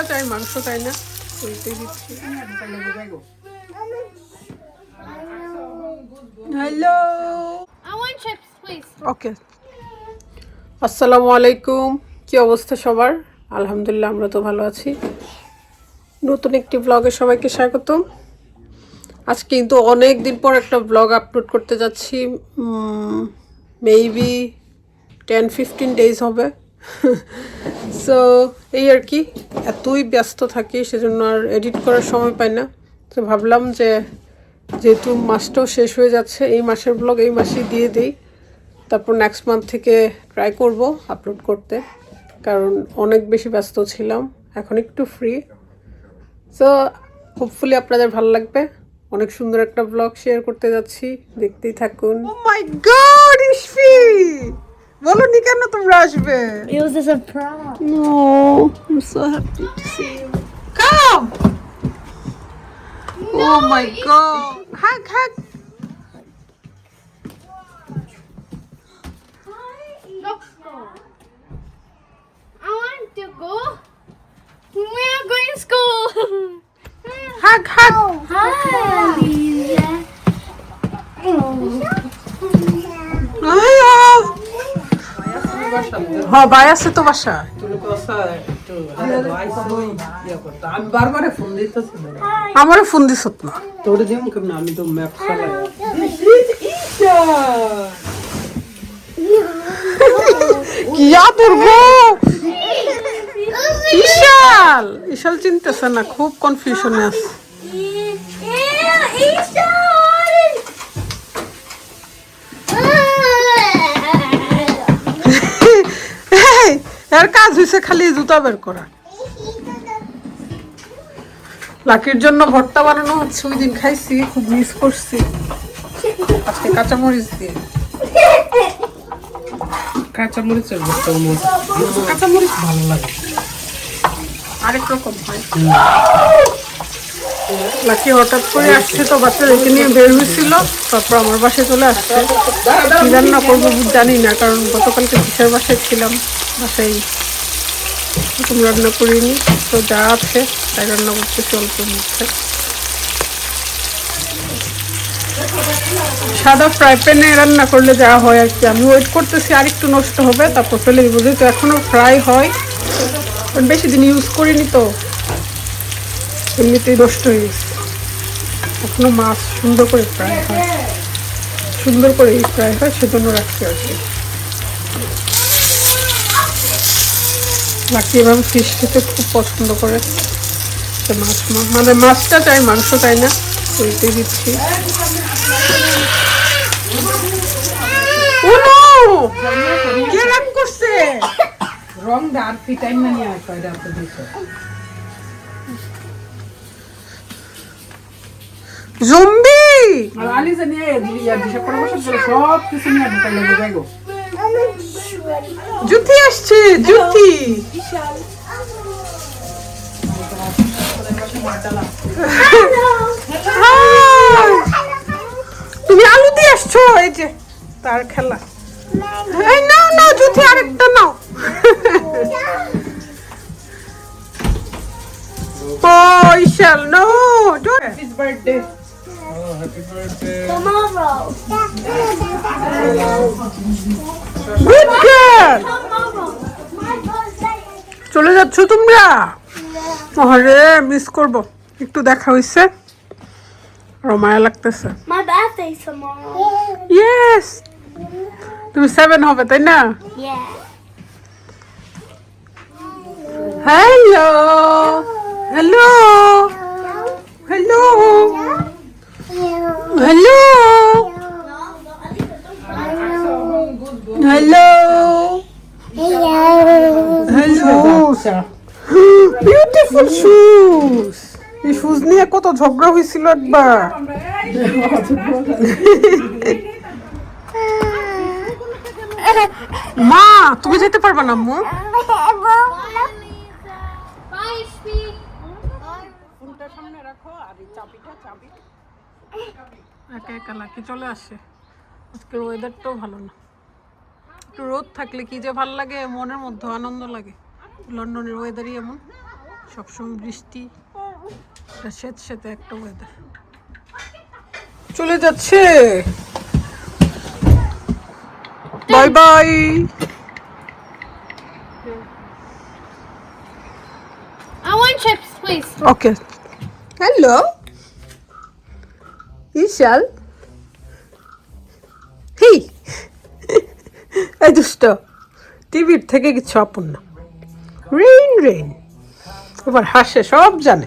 মাছটা চাই মাংস চাই না? ওইটাই দিচ্ছি। হ্যালো. ওকে। আসসালামু আলাইকুম। কি অবস্থা সবার? আলহামদুলিল্লাহ আমরা তো ভালো আছি। নতুন একটি ব্লগে সবাইকে স্বাগতম। আজকে কিন্তু অনেক দিন পর একটা ব্লগ আপলোড করতে যাচ্ছি। মেবি টেন ফিফটিন ডেজ হবে। সো এই আর কি, এতই ব্যস্ত থাকি, সেজন্য আর এডিট করার সময় পাই না। তো ভাবলাম যে, যেহেতু মাসটাও শেষ হয়ে যাচ্ছে, এই মাসের ব্লগ এই মাসেই দিয়ে দিই। তারপর নেক্সট মান্থ থেকে ট্রাই করব আপলোড করতে, কারণ অনেক বেশি ব্যস্ত ছিলাম, এখন একটু ফ্রি সো হোপফুলি আপনাদের ভালো লাগবে। অনেক সুন্দর একটা ব্লগ শেয়ার করতে যাচ্ছি, দেখতেই থাকুন। মাই গড ইশফি বলনি কেন তোমরা আসবে It was a surprise. No, I'm so happy to see you. Come! Oh my god. Hug, hug. Let's go. I want to go. We are going to school. Hug, hug. Hi, হ্যাঁ ভাই আছে তো বাসা। আমি বারবার phone দিতেছি আমারও phone this না তোর দিম কেমন আমি তো ম্যাপ চালাই কি আদর গো! ইশাল ইশাল চিনতেছে না খুব কনফিউশনে আছে। এর কাজ হয়েছে খালি জুতা বের করা। লাকির জন্য ভর্তা বানানো হচ্ছে ওই দিন খাইছি খুব মিস করছি। আজকে কাঁচামরিচ দিয়ে। কাঁচা মরিচের ভর্তা কাঁচামরিচ কাঁচা মরিচ ভালো লাগে। আরেক রকম হয়। লাকি হঠাৎ করে আসছে তো বাচ্চাদেরকে নিয়ে বের হয়েছিল, তারপর আমার বাসায় চলে আসছে। কি রান্না করব জানি না, কারণ গতকালকে কিসের বাসায় ছিলাম, বাসায় এরকম রান্না করিনি। তো যা আছে, তাই রান্না করতে অল্প মধ্যে সাদা ফ্রাই প্যানে রান্না করলে যা হয় আর কি। আমি ওয়েট করতেছি, আর একটু নষ্ট হবে, তারপর ফেলে দিব। যেহেতু এখনও ফ্রাই হয়, বেশি দিন ইউজ করিনি তো। এমনিতেই নষ্ট হয়ে গেছে। এখনও মাছ সুন্দর করে ফ্রাই হয়, সুন্দর করে ফ্রাই হয়, সেজন্য রাখছি আর কি বাকি এভাবে ফিশ খেতে খুব পছন্দ করে। মাছ মানে মাছটা চাই, মাংস চাই না ওইটাই দিচ্ছি। রাগ করছে? রং আর ফিটাইন না নিয়ে আসো এটা যাইগো জুতি আসছে জুতি। তুমি আলু দিয়ে আসছো এই যে তার খেলা। এই নাও নাও জুতি আরেকটা নাও. Tomorrow. My birthday. চলে যাচ্ছ তোমরা? আরে মিস করব। একটু দেখা হইছে। আর মায়া লাগতেছে। My birthday tomorrow. ইয়েস তুমি সেভেন হবে তাই না? Yeah. Hello hello hello hello hello hello beautiful shoes এই শুজ নিয়ে কত ঝগড়া হয়েছিল একবার। মা তুমি যেতে পারবা না আম্মু? Bye, Speed. ফোনটা সামনে রাখো আর এই চাবিটা চাবি। একা একা লাকি চলে আসে। আজকের ওয়েদারটাও ভালো না। একটু রোদ থাকলে কি যে ভালো লাগে মনের মধ্যে আনন্দ লাগে। লন্ডনের ওয়েদারই এমন। সবসময় বৃষ্টি এটা স্যাঁত স্যাঁতে একটা ওয়েদার চলে যাচ্ছে। Bye bye I want chips, please. Okay hello ইশাল হি এই দুষ্ট টিভির থেকে কিছু অপূর্ণ রেইন রেইন এবার হাসে সব জানে।